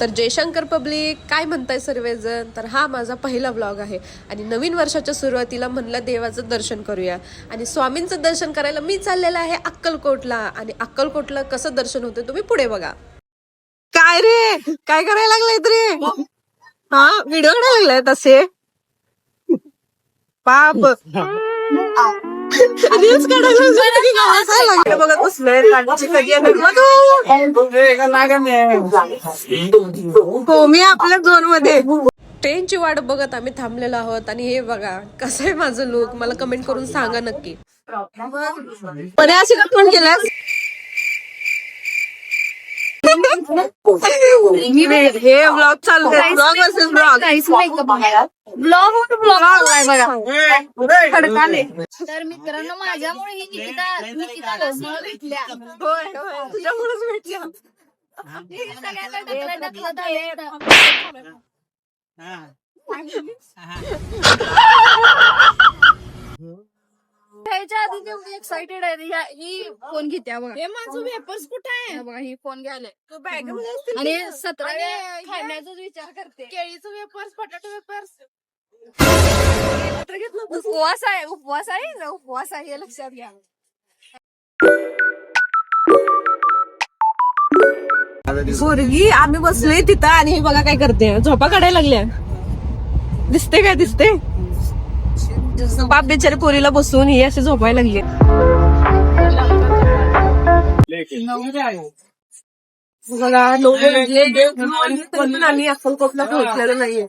तर जयशंकर पब्लिक काय म्हणताय सर्वजण? तर हा माझा पहिला व्लॉग आहे. आणि नवीन वर्षाच्या सुरुवातीला म्हणलं देवाचं दर्शन करूया. आणि स्वामींचं दर्शन करायला मी चाललेलं आहे अक्कलकोटला. आणि अक्कलकोटला कसं दर्शन होतं तुम्ही पुढे बघा. काय रे? काय करायला लागलाय रे हा? व्हिडिओ लागलाय तसे? पाप. रील्स काढायला बघत बसलोय हो मी आपल्या झोनमध्ये ट्रेनची वाट बघत आम्ही थांबलेलो आहोत आणि हे बघा कसं आहे माझं लुक मला कमेंट करून सांगा नक्की पण अशी का फोन केलास हे ब्लॉग चालू ब्लॉग असेल ब्लॉग ब्लॉग ब्लॉग आहे बघा खडकाले तर मित्रांनो माझ्यामुळे ही निकिता निकिता रसमळ भेटल्या होय होय तुझ्यामुळेच भेटल्या सगळ्यांना ढकलत ढकलत आले. ह्याच्या आधी तेवढी एक्साइटेड आहे ह्या- ही फोन घेत्या बघा. हे माझं वेपर्स कुठे आहे? बघा ही फोन घ्यायला आणि सतरा खाण्याचाच विचार करते. केळीचं वेपर्स बटाटे वेपर्स उपवास आहे उपवास आहे ना उपवास आहे हे लक्षात घ्या. पोरगी आम्ही बसलोय तिथं आणि हे बघा काय करते. झोपा काढायला लागल्या. दिसते काय दिसते बाप बिचारी पोरीला बसून ही अशी झोपायला लागली आम्ही अक्कलकोटला पोहोचलेलो नाहीये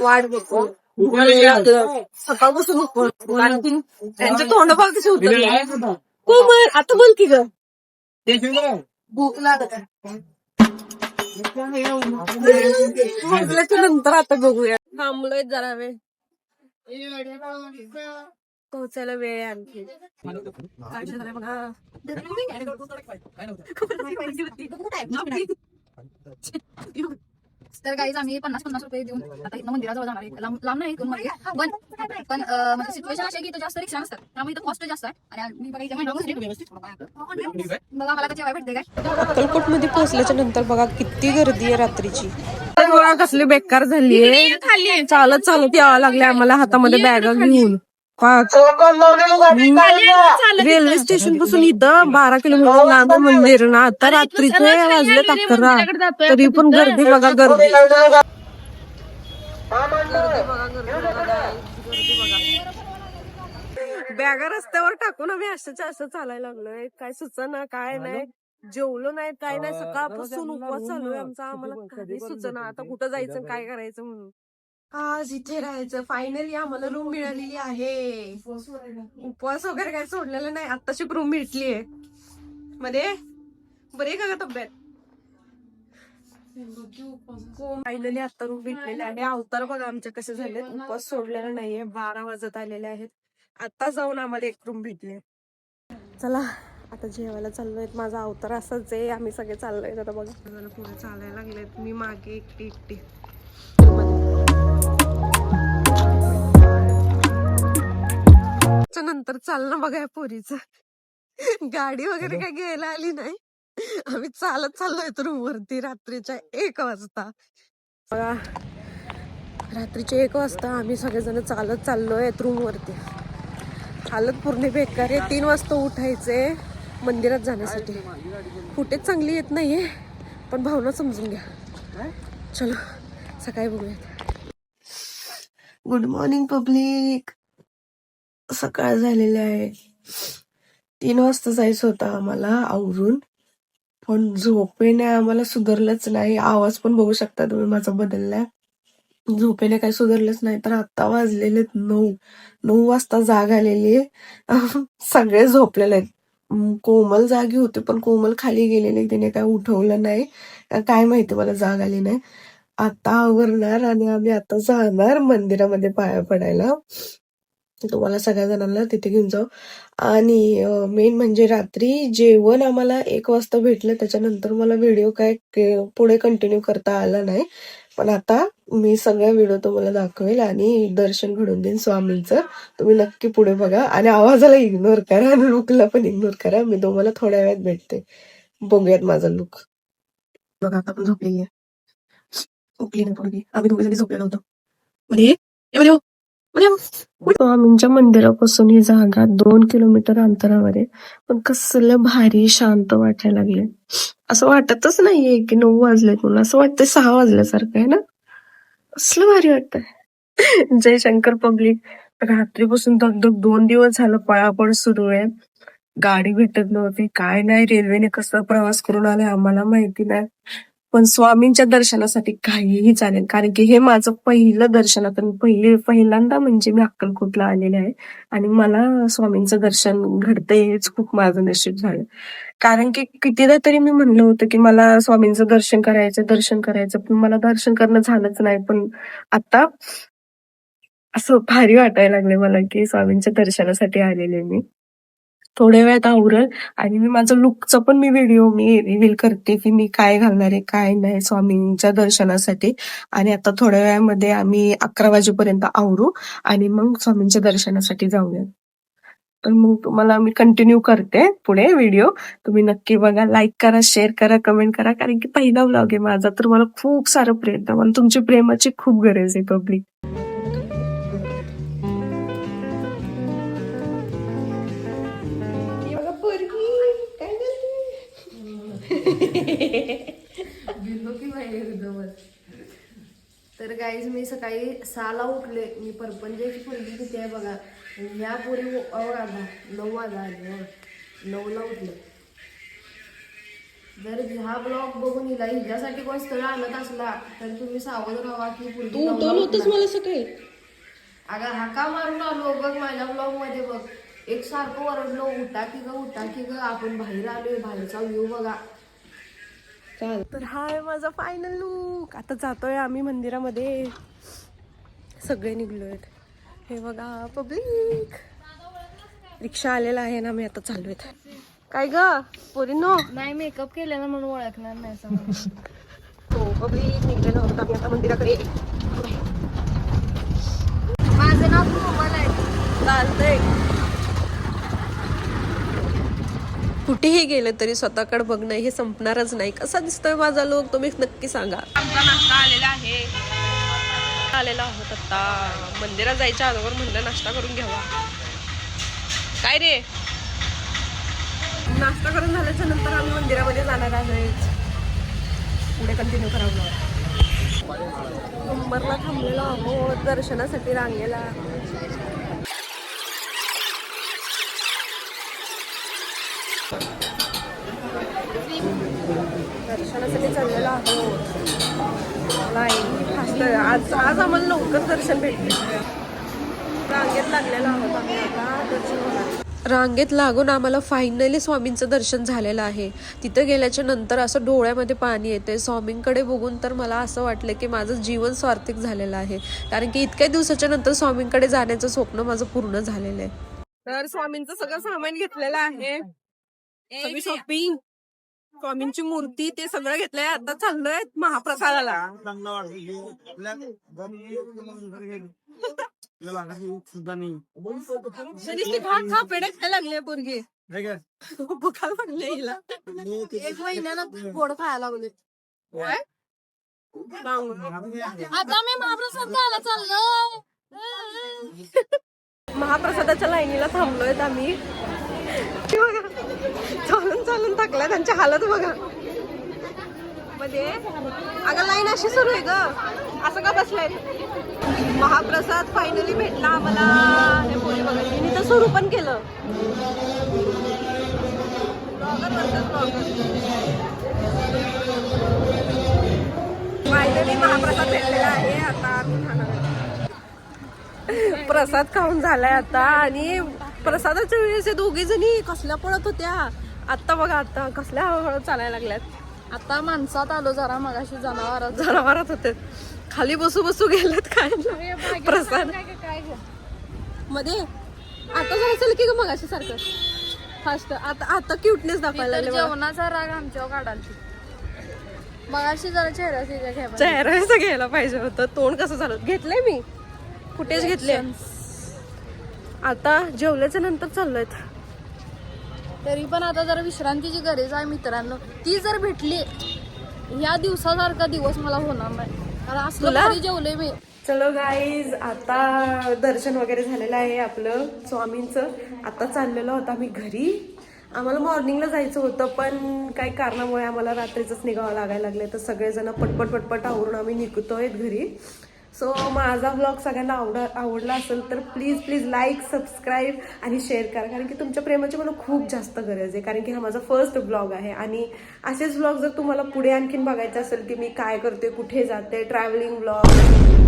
वाट बघतो सकाळपासून बघतो. आणखीन त्यांचे तोंड बघ कसे होते कोमल आता बोल की ग भूक लागत आहे. म्हटल्याच्या नंतर आता बघूया थांबलोय जरा वेळ पोहोचायला वेळ आणखी. तर काही आम्ही पन्नास पन्नास रुपये देऊन आता इथं मंदिराजवळ जाणार आहे. लांब लांब नाही इथून मध्ये पण पण म्हणजे सिच्युएशन अशी की जास्त रिक्षा नसतात. त्यामुळे इथं कॉस्ट जास्त आहे. आणि मी बघा मला जेवाय भेटते काय? अक्कलकोटमध्ये पोहोचल्याच्या नंतर बघा किती गर्दी आहे रात्रीची. बघा कसली बेकार झाली चालत चालत यावं लागले आम्हाला हातामध्ये बॅग घेऊन. पाच. रेल्वे स्टेशनपासून इथं बारा किलोमीटर लांब मंदिर ना. आता रात्रीचे वाजले अकरा. तरी पण गर्दी बघा गर्दी. बॅगा रस्त्यावर टाकून आम्ही अशाच्या असं चालायला लागलोय. काय सुचना काय नाही. जेवलो नाही काय नाही सकाळपासून उपवास चालू आहे आमचा आम्हाला काही सुचना आता कुठं जायचं काय करायचं म्हणून. आज इथे राहायचं. फायनली आम्हाला रूम मिळालेली आहे. उपवास वगैरे काय सोडलेलं नाही. आत्ताची रूम भेटली आहे. मध्ये? बरे का तब्येत? फायनली आता रूम भेटलेले आहे. अवतार बघा आमचे कसे झाले उपवास सोडलेला नाहीये. बारा वाजत आलेले आहेत. आता जाऊन आम्हाला एक रूम भेटले चला. आता जेवायला चाललोय. माझा अवतार असाच आहे. आम्ही सगळे चाललोय. आता बघा. जरा पुढे चालायला लागलेत. मी मागे एकटी एकटी. नंतर चालणं बघा या पोरीच. गाडी वगैरे काय घ्यायला आली नाही. आम्ही चालत चाललोय रूम वरती रात्रीच्या एक वाजता. बघा. रात्रीच्या एक वाजता आम्ही सगळेजण चालत चाललोय रूम वरती. हालत पूर्ण बेकार आहे. तीन वाजता उठायचे मंदिरात जाण्यासाठी. फुटेज चांगली येत नाहीये पण भावना समजून घ्या. चलो सकाळी बघूयात. गुड मॉर्निंग पब्लिक सकाळ झालेली आहे. तीन वाजता जायचं होतं आम्हाला आवरून पण झोपेने आम्हाला सुधारलंच नाही. आवाज पण बघू शकता तुम्ही माझा बदललाय. झोपेने काही सुधारलंच नाही तर आता वाजलेले नऊ. नऊ वाजता जाग आलेली आहे. सगळे झोपलेले आहेत. कोमल जागी होती पण कोमल खाली गेलेली तिने काय उठवलं नाही. काय माहिती मला जाग आली नाही. आता आवरणार आणि आम्ही आता जाणार मंदिरामध्ये पाया पडायला. तुम्हाला सगळ्या जणांना तिथे घेऊन जाऊ. आणि मेन म्हणजे रात्री जेवण आम्हाला एक वाजता भेटलं. त्याच्यानंतर मला व्हिडिओ काय पुढे कंटिन्यू करता आला नाही. पण आता मी सगळ्या व्हिडिओ तुम्हाला दाखवेल आणि दर्शन घडून देईन स्वामींचं. तुम्ही नक्की पुढे बघा. आणि आवाजाला इग्नोर करा आणि लुकला पण इग्नोर करा. मी तुम्हाला थोड्या वेळात भेटते. बघूयात माझा लुक बघा आता पण झोपलेली आहे. झोपली ना पोरगी. आम्ही दोघे झोपलेलो होतो. म्हणजे म्हणजे स्वामींच्या मंदिरापासून ही जागा दोन किलोमीटर अंतरावर आहे. पण कसलं भारी शांत वाटायला लागले असं वाटतच नाहीये की नऊ वाजलेत म्हणून. असं वाटतंय सहा वाजल्यासारखं आहे ना? कसलं भारी वाटतंय. जयशंकर पब्लिक रात्रीपासून दगदग दोन दिवस झालं पळापळ सुरू आहे. गाडी भेटत नव्हती. काय नाही रेल्वेने कसं प्रवास करून आले आम्हाला माहिती नाही. पण स्वामींच्या दर्शनासाठी काहीही चालेल. कारण की हे माझं पहिलं दर्शन आता पहिले पहिल्यांदा म्हणजे मी अक्कलकोटला आलेले आहे. आणि मला स्वामींचं दर्शन घडतंय हेच खूप माझं नशीब झालं. कारण की कितीदा तरी मी म्हणलं होतं की मला स्वामींचं दर्शन करायचं दर्शन करायचं पण मला दर्शन करणं झालंच नाही. पण आता असं भारी वाटायला लागले मला की स्वामींच्या दर्शनासाठी आलेले मी. थोड्या वेळात आवरल आणि मी माझं लुकचा पण मी व्हिडिओ मी रिव्हील करते की मी काय घालणार आहे काय नाही स्वामींच्या दर्शनासाठी. आणि आता थोड्या वेळामध्ये आम्ही अकरा वाजेपर्यंत आवरू आणि मग स्वामींच्या दर्शनासाठी जाऊया. तर मग तुम्हाला मी कंटिन्यू करते पुढे व्हिडिओ तुम्ही नक्की बघा लाईक करा शेअर करा कमेंट करा. कारण की पहिला ब्लॉग आहे माझा तर मला खूप सारं प्रेम मला तुमची प्रेमाची खूप गरज आहे पब्लिक एकदमच तर गाईज मी सकाळी सहाला उठले. मी परपंचाची पोरगी किती आहे बघा. आणि या पोरी आता नऊ वाजा आले. नऊला उठले. जर हा ब्लॉग बघून हिला हिच्यासाठी कोण स्थळ आणत असला तर तुम्ही सावध राहा की पोरगी नऊला उठणार. मला सकाळी? अगं हाका मारून आलो बघ माझ्या ब्लॉगमध्ये बघ. एक सारखं वरडलो उठा की ग उठा की ग आपण बाहेर आलोय बाहेरचा व्ह्यू बघा. तर हा आहे माझा फायनल लुक आता जातोय आम्ही मंदिरामध्ये. सगळे निघलोय हे बघा पब्लिक रिक्षा आलेला आहे ना मी आता चाललोय काय ग? पोरीनो? नाही मेकअप केलेला म्हणून ओळखणार नाही हो पब्लिक निघलेलो होतो आम्ही आता मंदिराकडे. माझं नाव कोमल आहे. चालतंय. कुठेही गेलं तरी स्वतःकडे बघणं हे संपणारच नाही. कसा दिसतोय माझा लोक तुम्ही नक्की सांगा. आमचा नाश्ता आलेला आहे. आलेला आहोत आता. मंदिरात जायच्या अगोदर म्हणलं नाश्ता करून घ्यावा. काय रे? नाश्ता करून झाल्याच्यानंतर आम्ही मंदिरामध्ये जाणार आहोत पुढे कंटिन्यू करावं नंबरला थांबलेलो आहोत. दर्शनासाठी रांगेला. दर्शनासाठी चाललेलो आहोत. लाईन फास्ट आज आज आम्हाला लवकर दर्शन भेटले. रांगेत लागलेलो आहोत आम्ही आता. दर्शन होणार रांगेत लागून आम्हाला फायनली स्वामींचं दर्शन झालेलं आहे. तिथं गेल्याच्यानंतर असं डोळ्यामध्ये पाणी येते स्वामींकडे बघून तर मला असं वाटलं की माझं जीवन स्वार्थिक झालेलं आहे. कारण की इतक्या दिवसाच्या नंतर स्वामींकडे जाण्याचं स्वप्न माझं पूर्ण झालेलं आहे. तर स्वामींचं सगळं सामान घेतलेलं आहे. सगळी शॉपिंग स्वामींची मूर्ती ते सगळं घेतलंय. आता चाललोय महाप्रसादाला. नुसती खा खा पेढे खायला लागले पोरगी. बुखार पडले हिला. एक महिन्यानं गोड खायला लागले. सांग. आता मी महाप्रसाद खायला चाललोय. महाप्रसादाच्या लाईनीला थांबलोय आम्ही. टाकला त्यांची हालत बघा. मध्ये. अगं लाईन अशी सुरू आहे ग. असं का बसलाय? महाप्रसाद फायनली भेटला आम्हाला. मी तर सुरू पण केलं. फायनली महाप्रसाद भेटलेला आहे आता प्रसाद खाऊन झालाय आता आणि प्रसादाच्या वेळेस हे दोघी जणी कसल्या पळत होत्या? आता बघा आता कसल्या हळूहळू चालायला लागल्यात. आता माणसात आलो जरा मगाशी जनावरात जनावरात होते. खाली बसू बसू गेलेत काय? प्रसाद. काय मध्ये आता जरा चल की ग मगाशी सारखं? फास्ट आता आता क्युटनेस दाखवायला लागले. जेवणाचा राग आमच्यावर काढाल मगाशी जरा चेहरा चेहरा घ्यायला पाहिजे होतं. तोंड कसं झालं? घेतलंय मी. फुटेज घेतले आता जेवल्याच्या नंतर चाललोय तरी पण आता जरा विश्रांतीची गरज आहे मित्रांनो. ती जर भेटली या दिवसासारखा दिवस मला होणार नाही. कारण असलं जेवले मी. चलो गाईज आता दर्शन वगैरे झालेलं आहे आपलं स्वामींचं. आता चाललेलो होतं आम्ही घरी. आम्हाला मॉर्निंगला जायचं होतं पण काही कारणामुळे आम्हाला रात्रीचंच निघावं लागायला लागले तर सगळेजण पटपट पटपट आवरून आम्ही निघतोय घरी. सो माझा ब्लॉग सगळ्यांना आवड आवडला असेल तर प्लीज प्लीज लाईक सबस्क्राईब आणि शेअर करा. कारण की तुमच्या प्रेमाची मला खूप जास्त गरज आहे. कारण की हा माझा फर्स्ट ब्लॉग आहे. आणि असेच ब्लॉग जर तुम्हाला पुढे आणखीन बघायचं असेल की मी काय करते कुठे जाते ट्रॅव्हलिंग ब्लॉग